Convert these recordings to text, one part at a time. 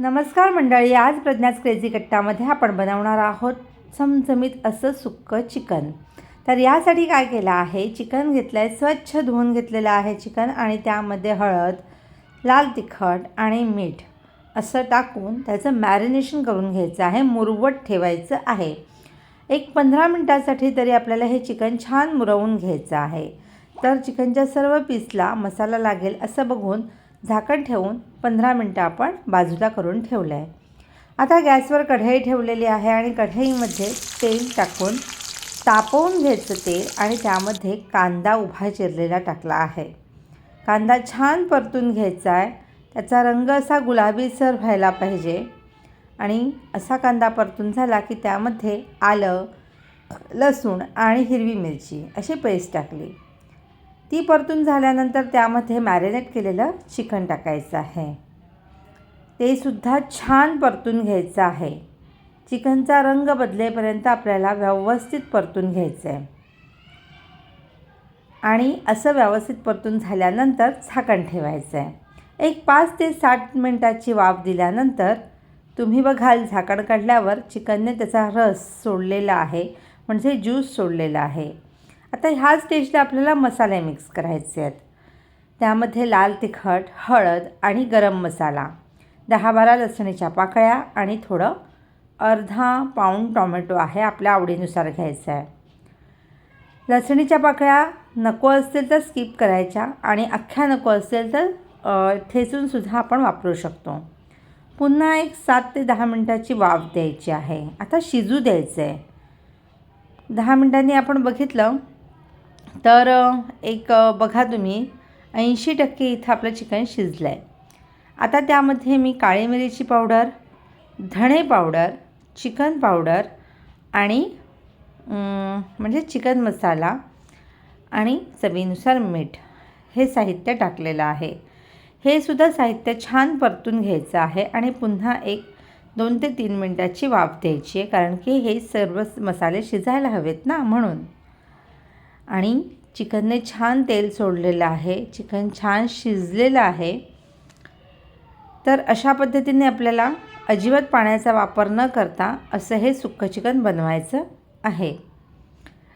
नमस्कार मंडळी आज प्रज्ञाच क्रेझी कट्टामध्ये आपण बनवणार आहोत चमचमीत असं सुक्कं चिकन. तर यासाठी काय केलं आहे चिकन घेतलं आहे स्वच्छ धुवून घेतलेलं आहे चिकन आणि त्यामध्ये हळद लाल तिखट आणि मीठ असं टाकून त्याचं मॅरिनेशन करून घ्यायचं आहे मुरवट ठेवायचं आहे. एक पंधरा मिनटासाठी तरी आपल्याला हे चिकन छान मुरवून घ्यायचं आहे. तर चिकनच्या सर्व पीसला मसाला लागेल असं बघून झाकण ठेवून पंधरा मिनटं आपण बाजूला करून ठेवलं आहे आता गॅसवर कढई ठेवलेली आहे आणि कढईमध्ये तेल टाकून तापवून घ्यायचं तेल आणि त्यामध्ये कांदा उभा चिरलेला टाकला आहे. कांदा छान परतून घ्यायचा आहे. त्याचा रंग असा गुलाबीसर व्हायला पाहिजे. आणि असा कांदा परतून झाला की त्यामध्ये आलं लसूण आणि हिरवी मिरची अशी पेस्ट टाकली. ती परतून झाल्यानंतर त्यामध्ये मॅरिनेट केलेलं चिकन टाकायचं आहे. ते सुद्धा छान परतून घ्यायचं आहे. चिकनचा रंग बदलेपर्यंत आपल्याला व्यवस्थित परतून घ्यायचं आहे आणि असं व्यवस्थित परतून झाल्यानंतर झाकण ठेवायचं आहे एक पाच ते साठ मिनटाची वाफ दिल्यानंतर तुम्ही बघाल झाकण काढल्यावर चिकनने त्याचा रस सोडलेला आहे. म्हणजे ज्यूस सोडलेला आहे. आता ह्या स्टेजला आपल्याला मसाले मिक्स करायचे आहेत. त्यामध्ये लाल तिखट हळद आणि गरम मसाला दहा बारा लसणीच्या पाकळ्या आणि थोडं अर्धा पाऊंड टॉमॅटो आहे आपल्या आवडीनुसार घ्यायचं आहे. लसणीच्या पाकळ्या नको असतील तर स्किप करायच्या आणि अख्ख्या नको असेल तर ठेचूनसुद्धा आपण वापरू शकतो. पुन्हा एक सात ते दहा मिनटाची वाफ द्यायची आहे. आता शिजू द्यायचं आहे दहा मिनटांनी आपण बघितलं तर एक बघा तुम्ही ऐंशी टक्के इथं आपलं चिकन शिजलं आहे आता त्यामध्ये मी काळी मिरीची पावडर धणे पावडर चिकन पावडर आणि म्हणजे चिकन मसाला आणि चवीनुसार मीठ हे साहित्य टाकलेलं आहे. हे सुद्धा साहित्य छान परतून घ्यायचं आहे आणि पुन्हा एक दोन ते तीन मिनटाची वाफ द्यायची आहे कारण की हे सर्व मसाले शिजायला हवेत ना म्हणून. आणि चिकनने छान तेल सोडलेलं आहे चिकन छान शिजलेलं आहे. तर अशा पद्धतीने आपल्याला अजिबात पाण्याचा वापर न करता असं हे सुक्कं चिकन बनवायचं आहे.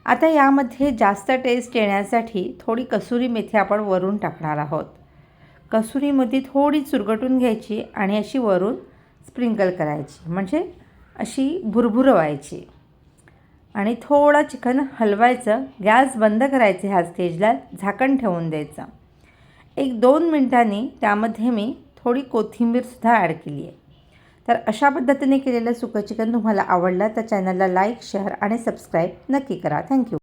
आता यामध्ये जास्त टेस्ट येण्यासाठी थोडी कसुरी मेथी आपण वरून टाकणार आहोत. कसुरी मेथी थोडी चुरगटून घ्यायची आणि अशी वरून स्प्रिंकल करायची. म्हणजे अशी भुरभुर व्हायची आणि थोडा चिकन हलवायचं गॅस बंद करायचं ह्या स्टेजला झाकण ठेवून द्यायचं. एक दोन मिनटांनी त्यामध्ये मी थोडी कोथिंबीरसुद्धा ॲड केली आहे. तर अशा पद्धतीने केलेलं सुकं चिकन तुम्हाला आवडलं तर चॅनलला लाईक शेअर आणि सबस्क्राईब नक्की करा. थँक्यू.